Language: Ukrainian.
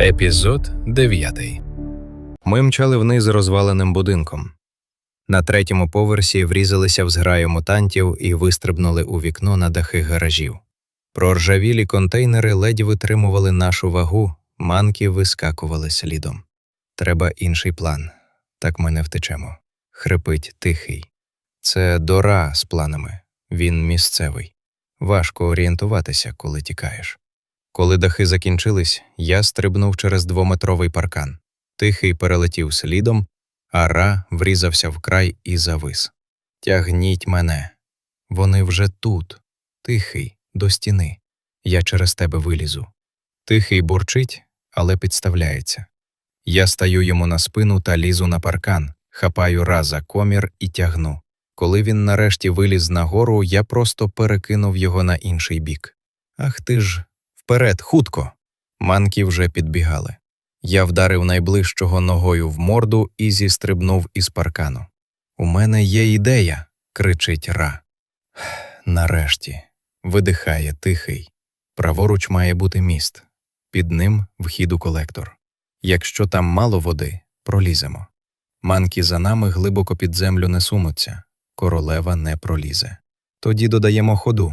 Епізод 9 Ми мчали вниз розваленим будинком. На третьому поверсі врізалися в зграю мутантів і вистрибнули у вікно на дахи гаражів. Проржавілі контейнери ледь витримували нашу вагу, манки вискакували слідом. Треба інший план. Так ми не втечемо. Хрипить тихий. Це дора з планами. Він місцевий. Важко орієнтуватися, коли тікаєш. Коли дахи закінчились, я стрибнув через двометровий паркан. Тихий перелетів слідом, а Ра врізався в край і завис. Тягніть мене. Вони вже тут. Тихий, до стіни. Я через тебе вилізу. Тихий бурчить, але підставляється. Я стаю йому на спину та лізу на паркан, хапаю Ра за комір і тягну. Коли він нарешті виліз нагору, я просто перекинув його на інший бік. Ах ти ж, вперед, хутко. Манки вже підбігали. Я вдарив найближчого ногою в морду і зістрибнув із паркану. У мене є ідея, кричить Ра. Нарешті, видихає тихий. Праворуч має бути міст. Під ним вхід у колектор. Якщо там мало води, проліземо. Манки за нами глибоко під землю не сунуться, королева не пролізе. Тоді додаємо ходу.